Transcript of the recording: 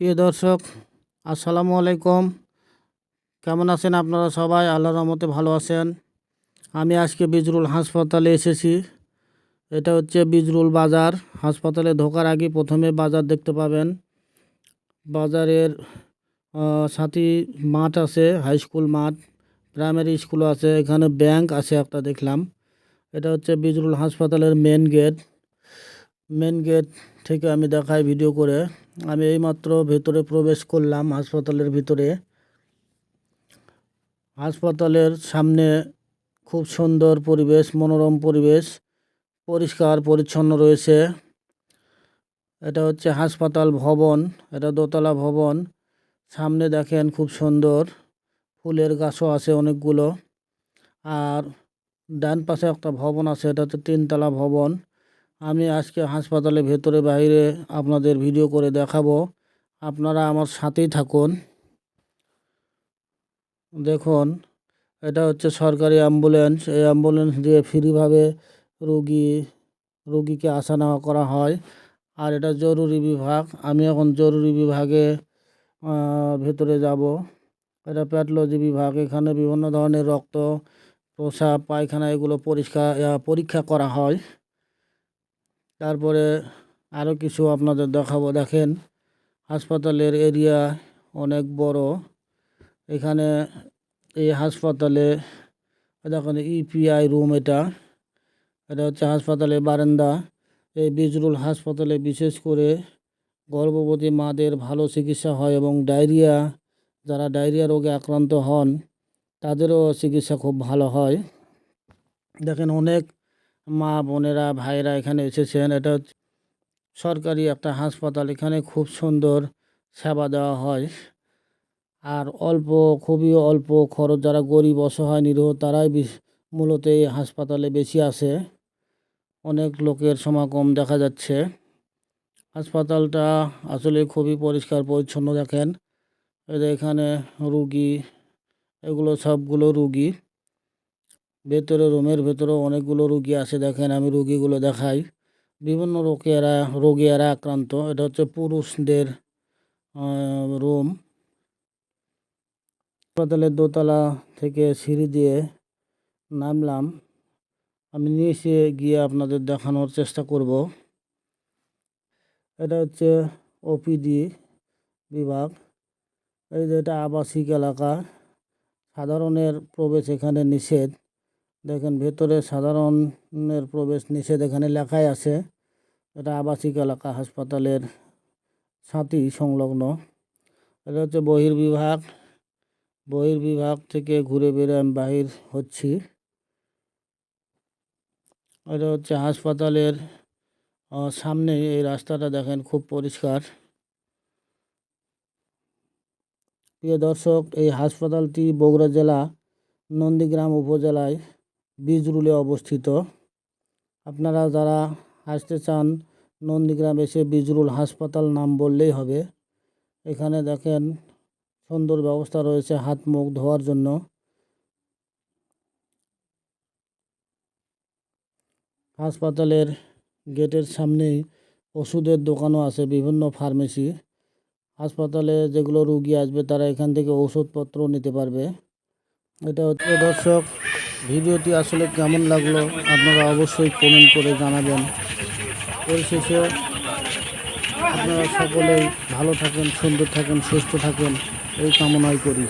প্রিয় দর্শক, আসসালামু আলাইকুম। কেমন আছেন আপনারা সবাই? আল্লাহর রহমতে ভালো আছেন। আমি আজকে বিজরুল হাসপাতালে এসেছি। এটা হচ্ছে বিজরুল বাজার। হাসপাতালে ঢোকার আগে প্রথমে বাজার দেখতে পাবেন। বাজারের সাথী মাঠ আছে, হাই স্কুল মাঠ, প্রাইমারি স্কুল আছে, এখানে ব্যাংক আছে একটা দেখলাম। এটা হচ্ছে বিজরুল হাসপাতালের মেন গেট। মেন গেট থেকে আমি দেখাই ভিডিও করে, আমি এইমাত্র ভেতরে প্রবেশ করলাম হাসপাতালের ভিতরে। হাসপাতালের সামনে খুব সুন্দর পরিবেশ, মনোরম পরিবেশ, পরিষ্কার, পরিচ্ছন্ন রয়েছে। এটা হচ্ছে হাসপাতাল ভবন, এটা দোতলা ভবন। সামনে দেখেন খুব সুন্দর, ফুলের গাছও আছে অনেকগুলো। আর ডান পাশে একটা ভবন আছে, এটা হচ্ছে তিনতলা ভবন। আমি আজকে হাসপাতালে ভেতরে বাইরে আপনাদের ভিডিও করে দেখাবো। আপনারা আমার সাথেই থাকুন। দেখুন, এটা হচ্ছে সরকারি অ্যাম্বুলেন্স এই অ্যাম্বুলেন্স দিয়ে ফ্রিভাবে রুগী, রুগীকে আসা নেওয়া করা হয়। আর এটা জরুরি বিভাগ। আমি এখন জরুরি বিভাগে ভেতরে যাব। এটা প্যাথোলজি বিভাগ। এখানে বিভিন্ন ধরনের রক্ত, প্রসাব, পায়খানা, এগুলো পরিষ্কার পরীক্ষা করা হয়। তারপরে আরও কিছু আপনাদের দেখাবো। দেখেন, হাসপাতালের এরিয়া অনেক বড়। এখানে এই হাসপাতালে, দেখেন ইপিআই রুম এটা। এটা হচ্ছে হাসপাতালের বারান্দা। এই বিজরুল হাসপাতালে বিশেষ করে গর্ভবতী মাদের ভালো চিকিৎসা হয় এবং ডায়রিয়া, যারা ডায়রিয়া রোগে আক্রান্ত হন, তাদেরও চিকিৎসা খুব ভালো হয়। দেখেন অনেক মা বোনেরা ভাইরা এখানে এসেছেন। এটা সরকারি একটা হাসপাতাল। এখানে খুব সুন্দর সেবা দেওয়া হয়। আর অল্প, খুবই অল্প খরচ। যারা গরিব, অসহায়, নিরীহ, তারাই মূলত এই হাসপাতালে বেশি আসে। অনেক লোকের সমাগম দেখা যাচ্ছে। হাসপাতালটা আসলে খুবই পরিষ্কার, পরিচ্ছন্ন দেখেন। এখানে রুগী, এগুলো সবগুলো রুগী। ভেতরে রুমের ভেতরে অনেকগুলো রুগী আছে দেখেন, আমি রুগীগুলো দেখাই। বিভিন্ন রোগে এরা রোগে এরা আক্রান্ত। এটা হচ্ছে পুরুষদের রুম। হাসপাতালের দোতলা থেকে সিঁড়ি দিয়ে নামলাম। আমি নিচে গিয়ে আপনাদের দেখানোর চেষ্টা করব। এটা হচ্ছে ওপিডি বিভাগ। এই যে এটা আবাসিক এলাকা। সাধারণের প্রবেশ এখানে নিষেধ। দেখেন ভেতরে সাধারণের প্রবেশ নিষেধ এখানে লেখাই আছে। এটা আবাসিক এলাকা, হাসপাতালের সাথী সংলগ্ন। এটা হচ্ছে বহির্বিভাগ। বহির্বিভাগ থেকে ঘুরে বেড়ে আমি বাহির হচ্ছি। এটা হচ্ছে হাসপাতালের সামনে এই রাস্তাটা দেখেন খুব পরিষ্কার। প্রিয় দর্শক, এই হাসপাতালটি বগুড়া জেলা, নন্দীগ্রাম উপজেলায় বীজরুলে অবস্থিত। আপনারা যারা আসতে চান, নন্দীগ্রাম এসে বীজরুল হাসপাতাল নাম বললেই হবে। এখানে দেখেন সুন্দর ব্যবস্থা রয়েছে হাত মুখ ধোয়ার জন্য। হাসপাতালের গেটের সামনেই ওষুধের দোকানও আছে, বিভিন্ন ফার্মেসি। হাসপাতালে যেগুলো রুগী আসবে, তারা এখান থেকে ওষুধপত্র নিতে পারবে। এটা হচ্ছে দর্শক ভিডিওটি আসলে কেমন লাগল আপনারা অবশ্যই কমেন্ট করে জানাবেন। পরিশেষে আপনারা সকলেই ভালো থাকেন, সুন্দর থাকেন, সুস্থ থাকেন, এই কামনাই করি।